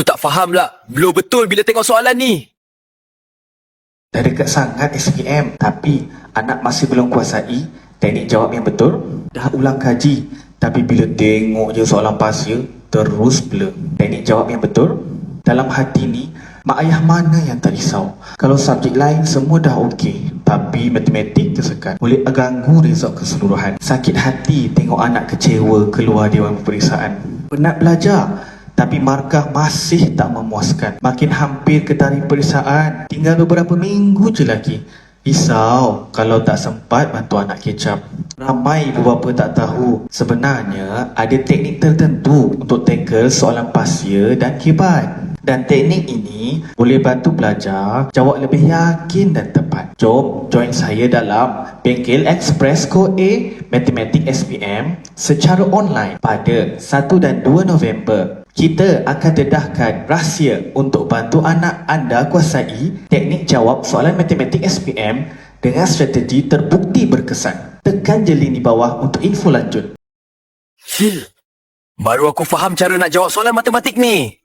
Aku tak faham lah. Blow betul bila tengok soalan ni. Dah dekat sangat SPM tapi anak masih belum kuasai teknik jawab yang betul. Dah ulang kaji tapi bila tengok je soalan pasir terus blur. Teknik jawab yang betul. Dalam hati ni mak ayah mana yang tak risau. Kalau subjek lain semua dah okey tapi matematik tersekat. Boleh ganggu result keseluruhan. Sakit hati tengok anak kecewa keluar Dewan Peperiksaan. Penat belajar tapi markah masih tak memuaskan. Makin hampir ke tarikh periksaan, tinggal beberapa minggu je lagi. Risau kalau tak sempat bantu anak kecap. Ramai ibu bapa tak tahu sebenarnya ada teknik tertentu untuk tackle soalan pasir dan kibat. Dan teknik ini boleh bantu pelajar jawab lebih yakin dan tepat. Jom join saya dalam Bengkel Express Core A Matematik SPM secara online pada 1 dan 2 November. Kita akan dedahkan rahsia untuk bantu anak anda kuasai teknik jawab soalan matematik SPM dengan strategi terbukti berkesan. Tekan je link di bawah untuk info lanjut. Baru aku faham cara nak jawab soalan matematik ni.